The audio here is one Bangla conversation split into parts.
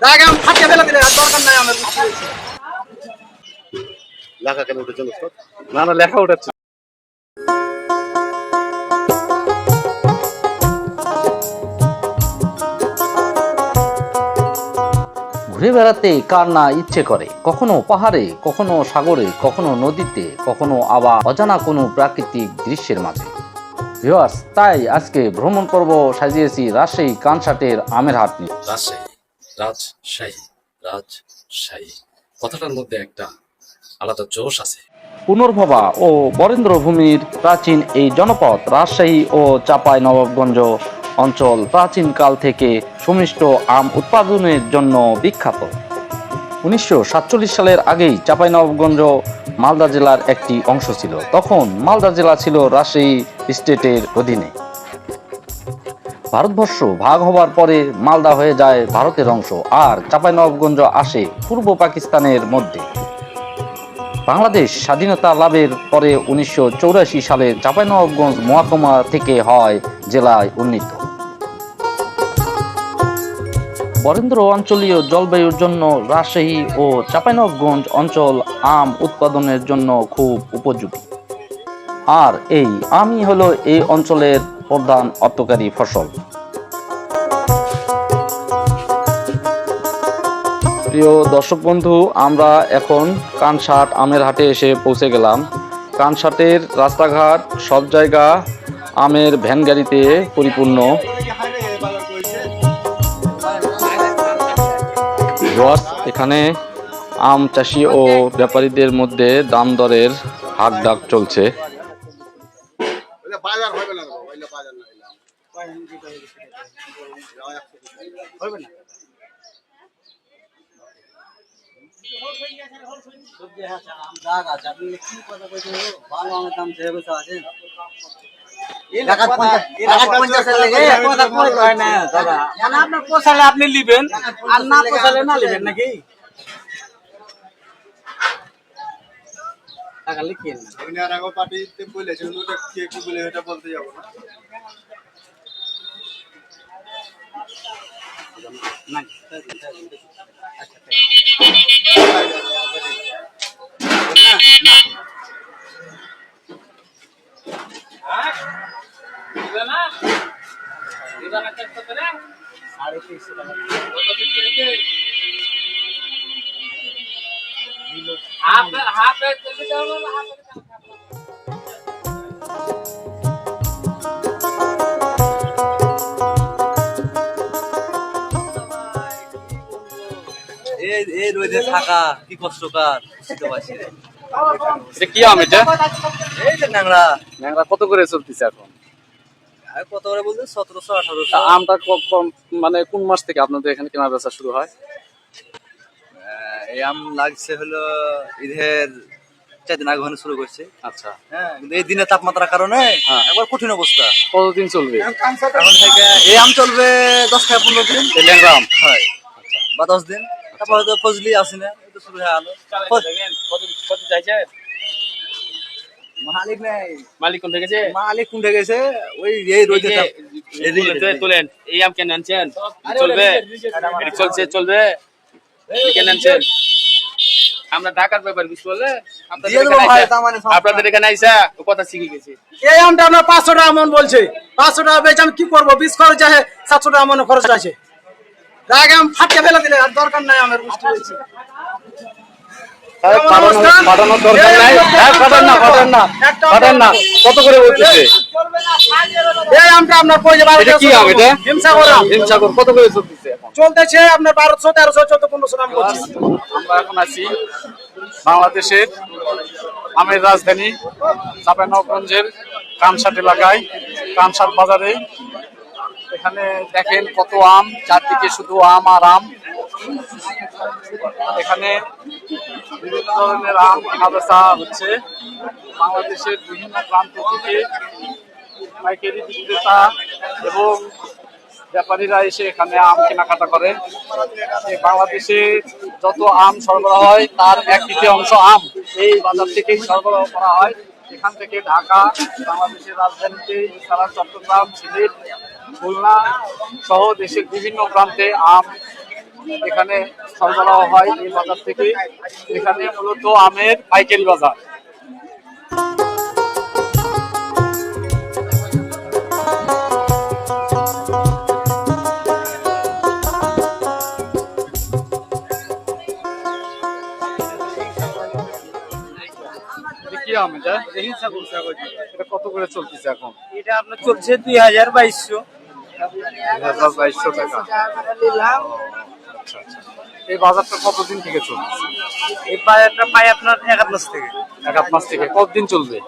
রাগ আমি ফাটিয়ে ফেলে দিলে দরকার নাই আমার লেখা কেন উঠে চলো না না লেখা উঠাচ্ছে ঘুরে বেড়াতে কার না ইচ্ছে করে? কখনো পাহাড়ে কখনো সাগরে কখনো নদীতে কখনো আবার অজানা কোনো প্রাকৃতিক দৃশ্যের মাঝে। ভিউয়ার্স তাই আজকে ভ্রমণ পর্ব সাজিয়েছি রাজশাহী কানসাটের আমের হাট নিয়ে। রাজশাহী? রাজশাহী রাজশাহী। কথাটার মধ্যে একটা আলাদা জোশ আছে। পুনর্ভবা ও বরেন্দ্রভূমির প্রাচীন এই জনপদ রাজশাহী ও চাপাই নবাবগঞ্জ অঞ্চল প্রাচীনকাল থেকে সুমিষ্ট আম উৎপাদনের জন্য বিখ্যাত। উনিশশো সাতচল্লিশ সালের আগেই চাঁপাইনবাবগঞ্জ মালদা জেলার একটি অংশ ছিল। তখন মালদা জেলা ছিল রাজশাহী স্টেটের অধীনে। ভারতবর্ষ ভাগ হবার পরে মালদা হয়ে যায় ভারতের অংশ, আর চাঁপাইনবাবগঞ্জ আসে পূর্ব পাকিস্তানের মধ্যে। বাংলাদেশ স্বাধীনতা লাভের পরে উনিশশো সালে চাঁপাইনবাবগঞ্জ মহকুমা থেকে হয় জেলায় উন্নীত। বরেন্দ্র অঞ্চলীয় জলবায়ুর জন্য রাজশাহী ও চাঁপাইনবাবগঞ্জ অঞ্চল আম উৎপাদনের জন্য খুব উপযোগী। আর এই আমই হলো এই অঞ্চলের প্রধান অর্থকারী ফসল। প্রিয় দর্শক বন্ধু, আমরা এখন কানসাট আমের হাটে এসে পৌঁছে গেলাম। কানসাটের রাস্তাঘাট সব জায়গা আমের ভ্যান গাড়িতে পরিপূর্ণ। এখানে আম চাষি ও ব্যাপারীদের মধ্যে দাম দরের হাক ডাক চলছে। বাজার হবে না। বাবা, ওইটা বাজার না হইলে হবে না? সবজি আছে, আম রাগ আছে, আপনি কি কথা ভালো আমের দাম বসে হয় আপনি লিবেন আর না পোষালে না লিবেন নাকি? টাকা লিখিয়ে না ওই আর আগো পার্টিতে বলেছে ওটা কে কি বলে ওটা বলতে যাব না না আচ্ছা। সাড়ে তিনশো টাকা এই রোদে থাকা কি কষ্টকর বুঝতে পারছি রে। এটা কি আম এটা? এই যে ন্যাংরা। ন্যাংরা কত করে চলতেছে এখন? আর কত করে বলছে সতেরোশো আঠারোশো। আমটা মানে কোন মাস থেকে আপনাদের এখানে কেনা বেচা শুরু হয়? এই আম লাগছে হলো ঈদের চার দিন আগে ওখানে শুরু করছে। আচ্ছা। হ্যাঁ কিন্তু এই দিনের তাপমাত্রার কারণে হ্যাঁ। একবার কঠিন অবস্থা। কতদিন চলবে? এখন থেকে এই আম চলবে দশ থেকে পনেরো দিন। ল্যাংরা আম? হয়। বা দশ দিন। তারপর হয়তো ফজলি আসি না তো শুরু হয়ে আলো। মালিক নেই। মালিক কোন থেকে মালিক কোন গেছে? ওই এই রোদে তাপ- তুলেন তুলেন। এই আম কেন আনছেন? চলবে? চলছে চলবে? এটা কেন আনছেন আমরা ঢাকার ব্যাপার বুঝ বললে আপনাদের এখানে আইসা- তার মানে সব- আপনাদের এখানে আইসা ও কথা শিখে গেছি। এই আমটা আপনার পাঁচশো টাকা মন বলছে। পাঁচশো টাকা বেচে আমি কি করব? বিশ খরচ আছে সাতশো টাকা মনে খরচ আছে রাগ আমি ফাটিয়ে ফেলে দিলে আর দরকার নাই আমার বুঝতে পেরেছি কত করে বলতেছে? এই আমটা আপনার যাবে হিমসাগর কত করে চলতেছে? চলতেছে আপনার বারোশো তেরোশো চোদ্দ পনেরোশো নাম করছি। আমরা এখন আছি বাংলাদেশের আমের রাজধানী চাঁপাইনবাবগঞ্জের কানসাট এলাকায়। কানসাট বাজারে এখানে দেখেন কত আম চারদিকে শুধু আম আর আম। এখানে বিভিন্ন ধরনের আম কেনা হচ্ছে। বাংলাদেশের বিভিন্ন প্রান্ত থেকে পাইকারি বিক্রেতা এবং ব্যাপারীরা এসে এখানে আম কেনাকাটা করে। বাংলাদেশে যত আম সরবরাহ হয়, তার এক তৃতীয় অংশ আম এই বাজার থেকেই সরবরাহ করা হয়। এখান থেকে ঢাকা, বাংলাদেশের রাজধানীতে এছাড়া চট্টগ্রাম, সিলেট, খুলনা সহ দেশের বিভিন্ন প্রান্তে আম এখানে সরবরাহ হয় এই বাজার থেকে। এখানে মূলত আমের পাইকারি বাজার। এটা? কি আম এটা কত করে চলতেছে এখন? এটা আপনার চলছে দুই হাজার বাইশশো। বাইশশো টাকা। আচ্ছা আচ্ছা। এই বাজারটা কতদিন থেকে চলতেছে? এই বাজারটা পাই আপনার এক মাস থেকে। এক মাস থেকে। কতদিন চলবে?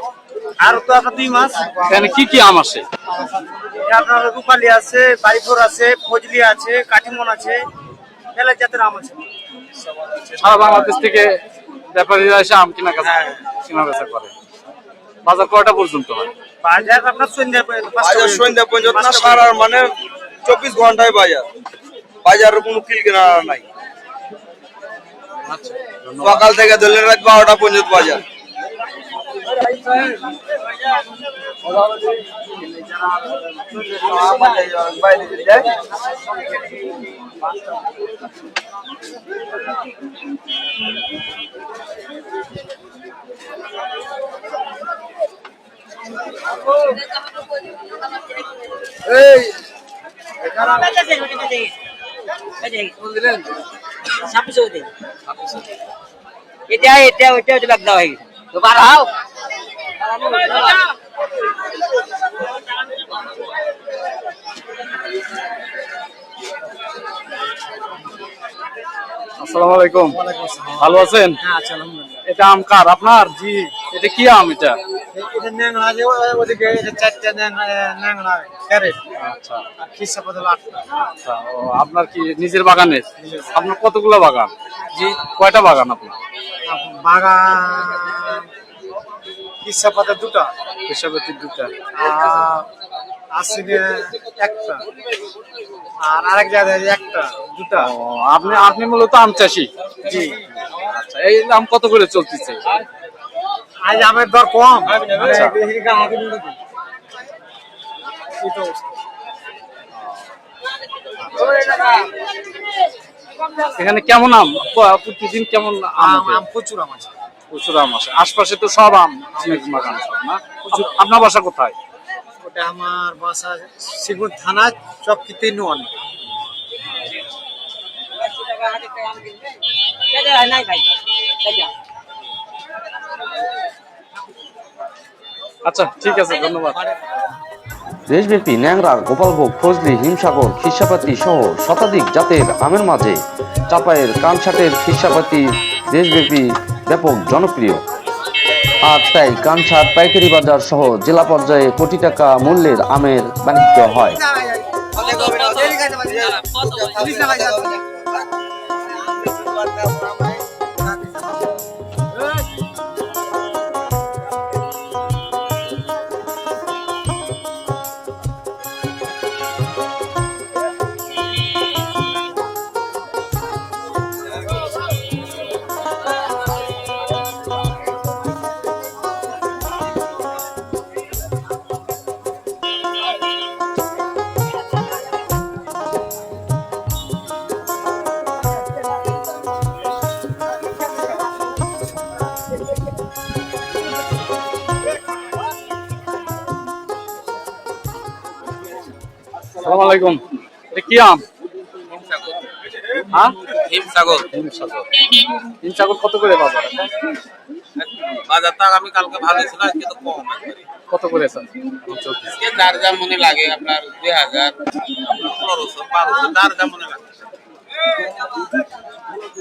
আর তো আপনার দুই মাস। এখানে কি কি আম আসে আপনার রূপালি আছে বাড়িপুর আছে ফজলি আছে কাঠিমন আছে মেলা জাতের আম আছে। সারা বাংলাদেশ থেকে ব্যাপারীরা এসে আম কেনা কাছে কেনা বেচা করে। বাজার কয়টা পর্যন্ত হয়? বাজার আপনার সন্ধ্যা পর্যন্ত বাজার সন্ধ্যা পর্যন্ত আর মানে চব্বিশ ঘন্টায় বাজার। বাজারের কোনো কিল কেনার নাই। আচ্ছা সকাল থেকে ধরলে রাত বারোটা পর্যন্ত বাজার। এটা এটা ওইটা ওইটা ব্যাগ দেওয়া হয়ে গেছে তো বাড়াও আসসালামু আলাইকুম। ভালো আছেন? হ্যাঁ এটা আম কার? আপনার? জি। এটা কি আম এটা? আচ্ছা। আচ্ছা আপনার কি নিজের বাগানের আপনার কতগুলো বাগান? জি। কয়টা বাগান আপনার? বাগান পাতা দুটা। দুটা। আর একটা। আর আরেক জায়গায় একটা দুটা। আপনি আপনি মূলত আম চাষি? জি। আচ্ছা এই আম কত করে চলতেছে? আজ আমের দর কম। আচ্ছা। এখানে কেমন আম? প্রতিদিন কেমন আম আম প্রচুর আম আছে। প্রচুর আম আসে আশপাশে তো সব আম আপনার বাসা কোথায়? ওটা আমার বাসা শিবপুর থানা চক্কি তিন ওয়ান। আচ্ছা ঠিক আছে ধন্যবাদ। দেশব্যাপী ন্যাংরা গোপালভোগ ফজলি হিমসাগর খিসাপাতি সহ শতাধিক জাতের আমের মাঝে চাপায়ের কানসাটের খিসাপাতি দেশব্যাপী ব্যাপক জনপ্রিয়। আর তাই কানসার পাইকারি বাজার সহ জেলা পর্যায়ে কোটি টাকা মূল্যের আমের বাণিজ্য হয়। সালাম আলাইকুম। কি আম? হ্যাঁ? হিমসাগর। হিমসাগর। হিমসাগর কত করে বাজার এখন? বাজারটা আমি কালকে ভালো ছিল আজকে তো কম কত করে যার যা মনে লাগে আপনার দুই হাজার পনেরোশো বারোশো যার যা মনে লাগে।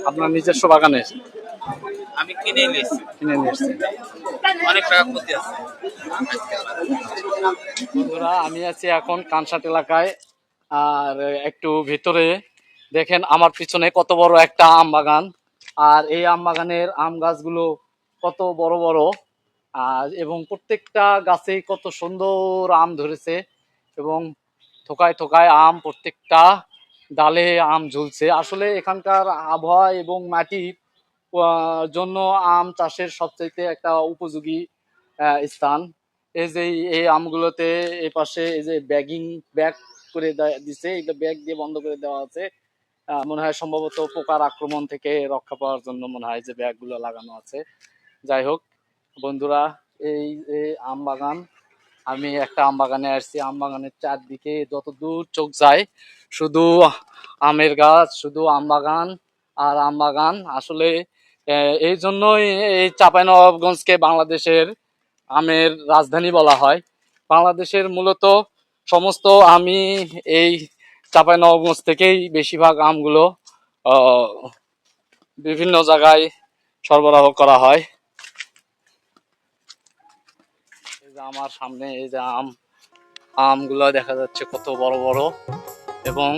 আপনার নিজস্ব বাগানে আমি কিনে নিয়েছি। কিনে নিয়ে এসছেন। অনেক টাকা ক্ষতি আছে। বন্ধুরা, আমি আছি এখন কানসাট এলাকায়। আর একটু ভিতরে দেখেন আমার পিছনে কত বড় একটা আম বাগান। আর এই আম বাগানের আম গাছগুলো কত বড় বড়। আর এবং প্রত্যেকটা গাছেই কত সুন্দর আম ধরেছে এবং থোকায় থোকায় আম প্রত্যেকটা ডালে আম ঝুলছে। আসলে এখানকার আবহাওয়া এবং মাটির জন্য আম চাষের সবচাইতে একটা উপযোগী স্থান। এই যে এই আমগুলোতে এই পাশে এই যে ব্যাগিং ব্যাগ করে দিছে এটা ব্যাগ দিয়ে বন্ধ করে দেওয়া আছে। মনে হয় সম্ভবত পোকার আক্রমণ থেকে রক্ষা পাওয়ার জন্য মনে হয় যে ব্যাগগুলো লাগানো আছে। যাই হোক, বন্ধুরা, এই এই আম বাগান, আমি একটা আম বাগানে আসছি। আম বাগানের চারদিকে যত দূর চোখ যায়, শুধু আমের গাছ, শুধু আম বাগান আর আম বাগান। আসলে এই জন্যই এই চাঁপাইনবাবগঞ্জকে বাংলাদেশের আমের রাজধানী বলা হয়। বাংলাদেশের মূলত সমস্ত আমি এই চাঁপাইনবাবগঞ্জ থেকেই বেশিরভাগ আমগুলো বিভিন্ন জায়গায় সরবরাহ করা হয়। এই যে আমার সামনে এই যে আম, আমগুলো দেখা যাচ্ছে কত বড় বড় এবং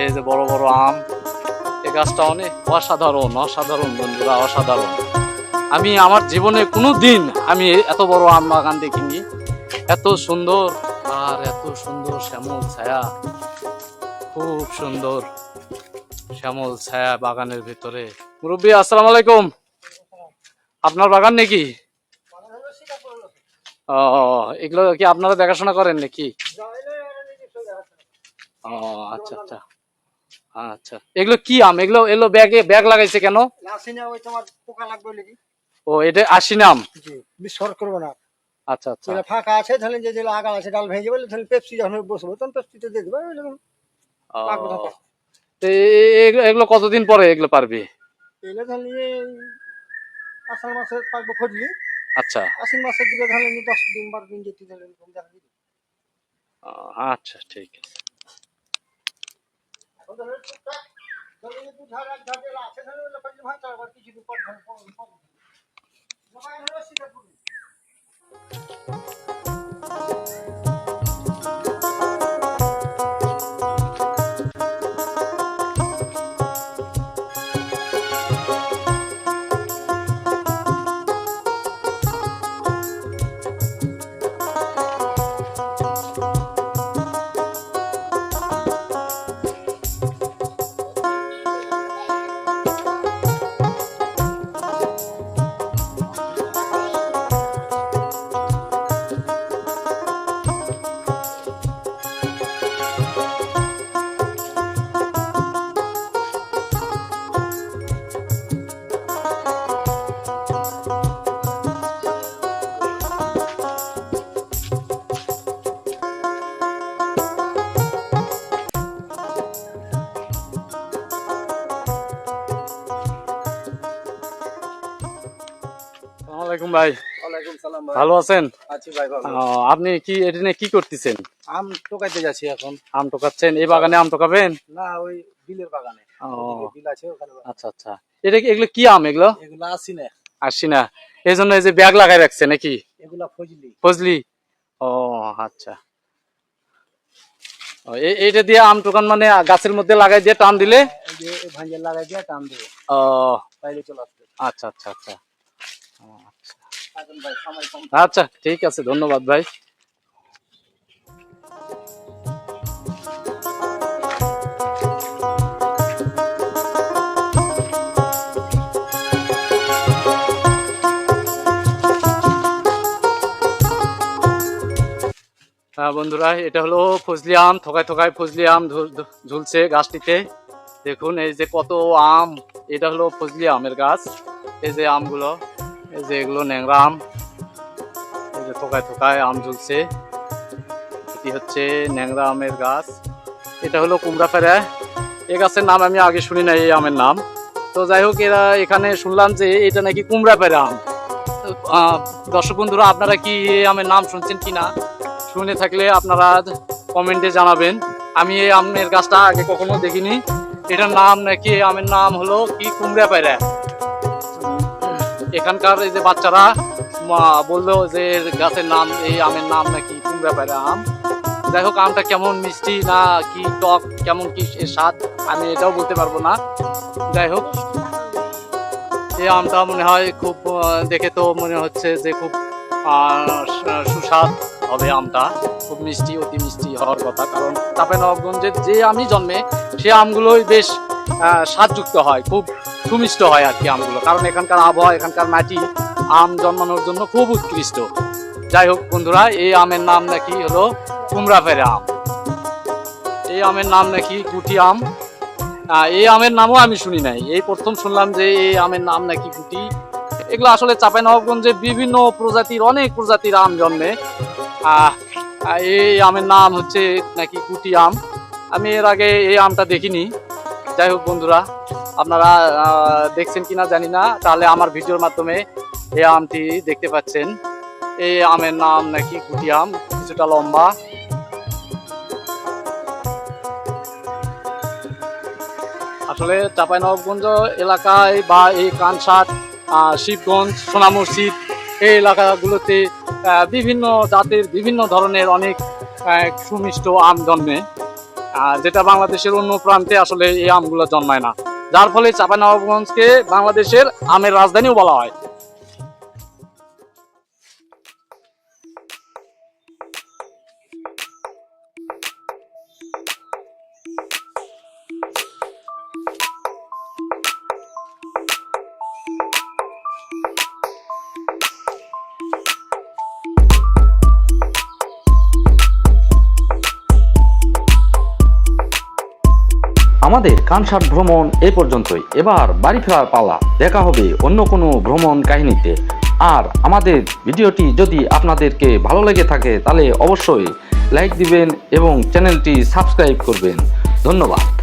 এই যে বড় বড় আম। গাছটা অনেক অসাধারণ অসাধারণ বন্ধুরা, অসাধারণ। আমি আমার জীবনে কোনো দিন আমি এত বড় আম বাগান দেখিনি। এত সুন্দর আর এত সুন্দর শ্যামল ছায়া, খুব সুন্দর শ্যামল ছায়া বাগানের ভিতরে। মুরব্বী, আসসালামু আলাইকুম। আপনার বাগান নাকি? ও, এগুলো কি আপনারা দেখাশোনা করেন নাকি? ও আচ্ছা আচ্ছা। আচ্ছা। এগুলো কি আম? এগুলো এগুলো ব্যাগে ব্যাগ লাগাইছে কেন? আসি না ওই তোমার পোকা লাগবে নাকি ও এটা আশি নাম জি বিস্ফোরণ করব না। আচ্ছা আচ্ছা। যেটা ফাঁকা আছে তাহলে যে যেগুলো আগাল আছে ডাল ভেঙে যাবে তাহলে পেপসি যখন বসবো তখন পেপসিতে দিয়ে দেবে এগুলো- এগুলো কতদিন পরে এগুলো পারবি? এলে তাহলে আষাঢ় মাসে পাকবো খুঁজলি। আচ্ছা। আশ্বিন মাসের দিকে তাহলে দশ দিন বারো দিন যেতে তাহলে আচ্ছা ঠিক আছে। তাহলে টুকটাক ভালো আছেন? আপনি কি এটা নিয়ে কি করতেছেন? আম টোকাইতে যাচ্ছি এখন। আম টোকাচ্ছেন? এই বাগানে আম টোকাবেন? না ওই বিলের বাগানে। বিল আছে ওখানে আচ্ছা আচ্ছা। এটা এগুলো কি আম এগুলো? এগুলা আসি না। এই জন্য এই যে ব্যাগ লাগাই রাখছে নাকি? এগুলা ফজলি। ফজলি? ও আচ্ছা। এইটা দিয়ে আম টোকান মানে গাছের মধ্যে লাগাই দিয়ে টান দিলে? ভাঞ্জের লাগাই দিয়ে টান দেবো। ও। তাইলে চলে আসবে। আচ্ছা আচ্ছা আচ্ছা। আচ্ছা। ঠিক আছে, ধন্যবাদ ভাই। হ্যাঁ বন্ধুরা, এটা হলো ফজলি আম, থকায় থকায় ফজলি আম ঝুলছে গাছটিতে। দেখুন, এই যে কত আম, এটা হলো ফজলি আমের গাছ, এই যে আমগুলো। এই যে এগুলো ন্যাংরা আম, এই যে থোকায় থোকায় আম ঝুলছে। এটি হচ্ছে ন্যাংরা আমের গাছ। এটা হলো কুমড়া ফেরা। এই গাছের নাম আমি আগে শুনি না এই আমের নাম। তো যাই হোক, এরা এখানে শুনলাম যে এটা নাকি কুমড়া ফেরা আম। দর্শক বন্ধুরা, আপনারা কি এই আমের নাম শুনছেন কি না শুনে থাকলে আপনারা কমেন্টে জানাবেন। আমি এই আমের গাছটা আগে কখনো দেখিনি। এটার নাম নাকি, আমের নাম হলো কি কুমড়া পেরা এখানকার এই যে বাচ্চারা বলল যে গাছের নাম এই আমের নাম নাকি কুমড়া পেরা আম? হোক, আমটা কেমন মিষ্টি না কি টক, কেমন কি স্বাদ, আমি এটাও বলতে পারব না। যাই হোক, এই আমটা মনে হয় খুব দেখে তো মনে হচ্ছে যে খুব সুস্বাদ হবে আমটা। খুব মিষ্টি, অতি মিষ্টি হওয়ার কথা, কারণ চাঁপাইনবাবগঞ্জের যে আমি জন্মে, সে আমগুলোই বেশ স্বাদযুক্ত হয়। খুব সুমিষ্ট হয় আর কি আমগুলো। কারণ এখানকার আবহাওয়া, এখানকার মাটি, আম জন্মানোর জন্য খুব উৎকৃষ্ট। যাই হোক বন্ধুরা, এই আমের নাম নাকি হলো কুমড়া ফেরে আম। এই আমের নাম নাকি গুটি আম। এই আমের নামও আমি শুনি নাই। এই প্রথম শুনলাম যে এই আমের নাম নাকি গুটি। এগুলো আসলে চাঁপাইনবাবগঞ্জে বিভিন্ন প্রজাতির, অনেক প্রজাতির আম জন্মে। এই আমের নাম হচ্ছে নাকি গুটি আম। আমি এর আগে এই আমটা দেখিনি। যাই হোক বন্ধুরা আপনারা দেখছেন কিনা জানি না, তাহলে আমার ভিডিওর মাধ্যমে এই আমটি দেখতে পাচ্ছেন। এই আমের নাম নাকি গুটি আম, কিছুটা লম্বা। আসলে চাঁপাইনবাবগঞ্জ এলাকায় বা এই কানসাট শিবগঞ্জ, সোনা মসজিদ, এই এলাকাগুলোতে বিভিন্ন জাতের, বিভিন্ন ধরনের অনেক সুমিষ্ট আম জন্মে। যেটা বাংলাদেশের অন্য প্রান্তে আসলে এই আমগুলো জন্মায় না। যার ফলে চাঁপাইনবাবগঞ্জকে বাংলাদেশের আমের রাজধানীও বলা হয়। আমাদের কানসার ভ্রমণ এ পর্যন্তই। এবার বাড়ি ফেরার পালা। দেখা হবে অন্য কোনো ভ্রমণ কাহিনীতে। আর আমাদের ভিডিওটি যদি আপনাদেরকে ভালো লেগে থাকে, তাহলে অবশ্যই লাইক দিবেন এবং চ্যানেলটি সাবস্ক্রাইব করবেন। ধন্যবাদ।